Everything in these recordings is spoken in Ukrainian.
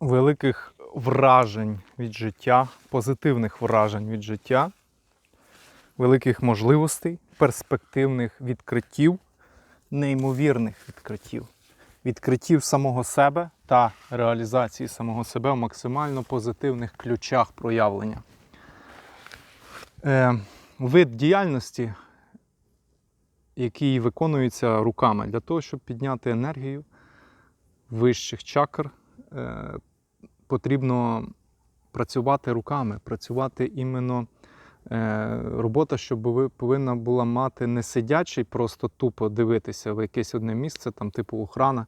великих вражень від життя, позитивних вражень від життя, великих можливостей, перспективних відкриттів, неймовірних відкриттів, відкриттів самого себе та реалізації самого себе в максимально позитивних ключах проявлення. Е, вид діяльності, який виконується руками для того, щоб підняти енергію вищих чакр, е, потрібно працювати руками, працювати іменно е, робота, щоб ви повинна була мати не сидячий, просто тупо дивитися в якесь одне місце, там, типу охрана.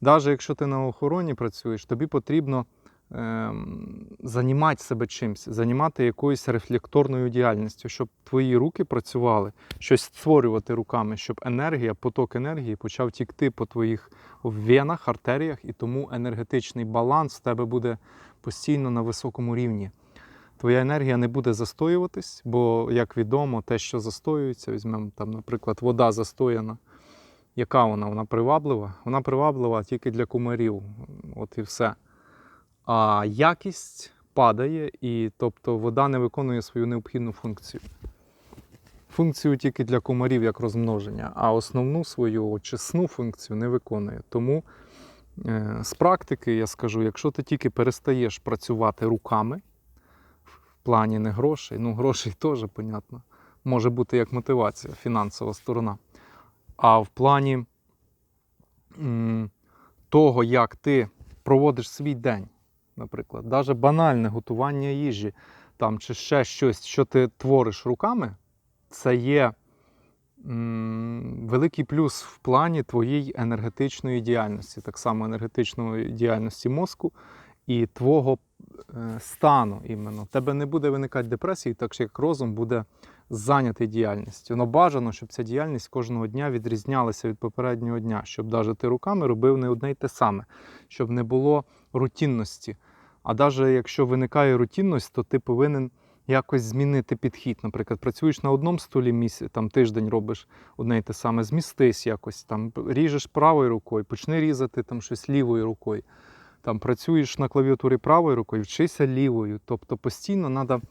Навіть якщо ти на охороні працюєш, тобі потрібно ем, займати себе чимось, займати якоюсь рефлекторною діяльністю, щоб твої руки працювали, щось створювати руками, щоб енергія, поток енергії почав тікти по твоїх венах, артеріях, і тому енергетичний баланс в тебе буде постійно на високому рівні. Твоя енергія не буде застоюватись, бо, як відомо, те, що застоюється, візьмемо там, наприклад, вода застояна. Яка вона? Вона приваблива? Вона приваблива тільки для кумарів. От і все. А якість падає, і тобто вода не виконує свою необхідну функцію. Функцію тільки для комарів як розмноження, а основну свою очисну функцію не виконує. Тому е, з практики я скажу, якщо ти тільки перестаєш працювати руками, в плані не грошей, ну грошей теж, понятно, може бути як мотивація, фінансова сторона. А в плані того, як ти проводиш свій день, наприклад, навіть банальне готування їжі там, чи ще щось, що ти твориш руками, це є м, великий плюс в плані твоєї енергетичної діяльності, так само енергетичної діяльності мозку і твого е, стану іменно. Тебе не буде виникати депресії, так як розум буде зайнятий діяльністю. Но бажано, щоб ця діяльність кожного дня відрізнялася від попереднього дня, щоб навіть ти руками робив не одне й те саме, щоб не було рутинності. А навіть якщо виникає рутинність, то ти повинен якось змінити підхід. Наприклад, працюєш на одному столі місяць, там тиждень робиш одне й те саме, змістись якось, там ріжеш правою рукою, почни різати там щось лівою рукою. Там працюєш на клавіатурі правою рукою, вчися лівою. Тобто постійно треба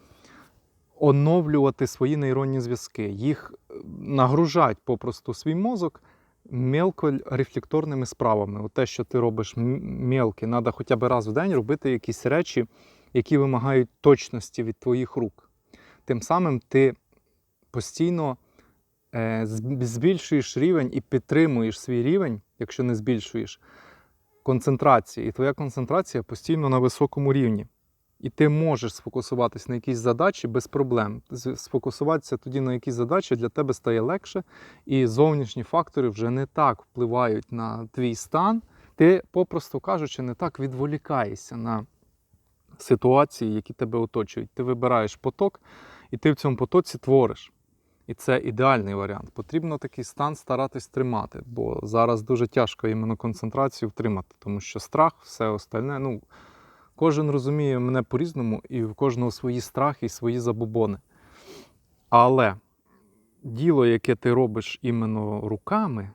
оновлювати свої нейронні зв'язки, їх е, нагружати попросту свій мозок мелкорефлекторними справами. От те, що ти робиш м- мелке, треба хоча б раз в день робити якісь речі, які вимагають точності від твоїх рук. Тим самим ти постійно е, збільшуєш рівень і підтримуєш свій рівень, якщо не збільшуєш, концентрації. І твоя концентрація постійно на високому рівні. І ти можеш сфокусуватись на якійсь задачі без проблем. Сфокусуватися тоді на якісь задачі для тебе стає легше, і зовнішні фактори вже не так впливають на твій стан. Ти, попросту кажучи, не так відволікаєшся на ситуації, які тебе оточують. Ти вибираєш поток, і ти в цьому потоці твориш. І це ідеальний варіант. Потрібно такий стан старатись тримати, бо зараз дуже тяжко іменно концентрацію втримати, тому що страх, все остальне. Ну, кожен розуміє мене по-різному, і в кожного свої страхи і свої забобони. Але діло, яке ти робиш іменно руками,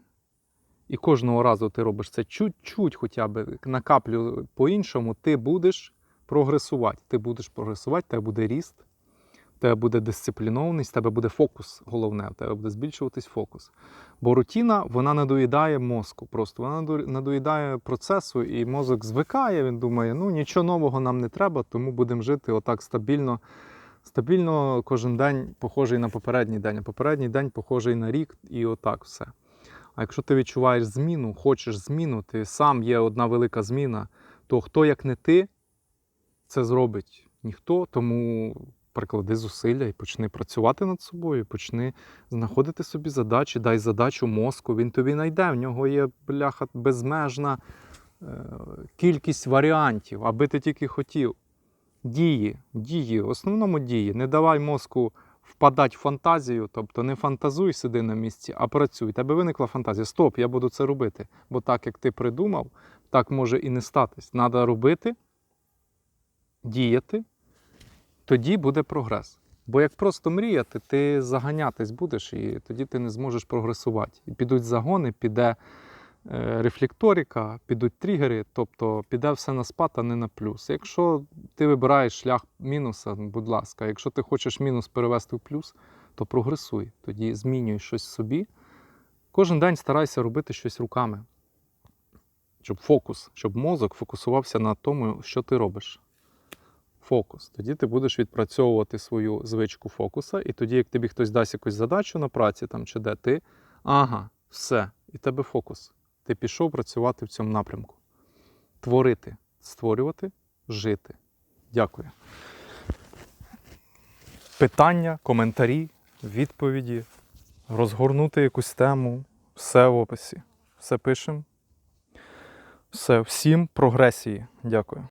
і кожного разу ти робиш це чуть-чуть, хоча б на каплю по-іншому, ти будеш прогресувати. Ти будеш прогресувати, тебе буде ріст, тебе буде дисциплінованість, в тебе буде фокус, головне, в тебе буде збільшуватись фокус. Бо рутіна вона надоїдає мозку. Просто вона надоїдає процесу, і мозок звикає. Він думає, ну нічого нового нам не треба, тому будемо жити отак стабільно. Стабільно кожен день похожий на попередній день, а попередній день похожий на рік, і отак все. А якщо ти відчуваєш зміну, хочеш зміну, ти сам є одна велика зміна, то хто як не ти це зробить? Ніхто, тому приклади зусилля і почни працювати над собою, почни знаходити собі задачі, дай задачу мозку, він тобі знайде. В нього є бляха безмежна е, кількість варіантів, аби ти тільки хотів. Дії, дії, в основному дії. Не давай мозку впадати в фантазію, тобто не фантазуй, сиди на місці, а працюй. Тебе виникла фантазія. Стоп, я буду це робити. Бо так, як ти придумав, так може і не статись. Треба робити, діяти, тоді буде прогрес. Бо як просто мріяти, ти заганятись будеш, і тоді ти не зможеш прогресувати. І підуть загони, піде е, рефлекторика, підуть тригери, тобто піде все на спад, а не на плюс. Якщо ти вибираєш шлях мінуса, будь ласка, якщо ти хочеш мінус перевести в плюс, то прогресуй. Тоді змінюй щось собі. Кожен день старайся робити щось руками. Щоб фокус, щоб мозок фокусувався на тому, що ти робиш. Фокус. Тоді ти будеш відпрацьовувати свою звичку фокуса, і тоді, як тобі хтось дасть якусь задачу на праці там, чи де ти, ага, все, і тебе фокус. Ти пішов працювати в цьому напрямку. Творити, створювати, жити. Дякую. Питання, коментарі, відповіді, розгорнути якусь тему, все в описі. Все пишемо. Все, всім прогресії. Дякую.